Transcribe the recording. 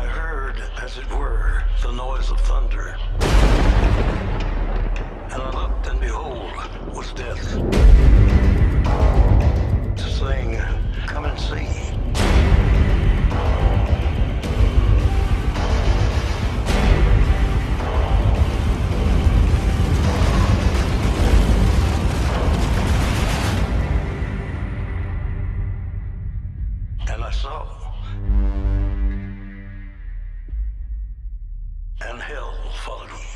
heard, as it were, the noise of thunder. And I looked, and behold, was death. Saying, Come and see. And I saw. And hell followed me.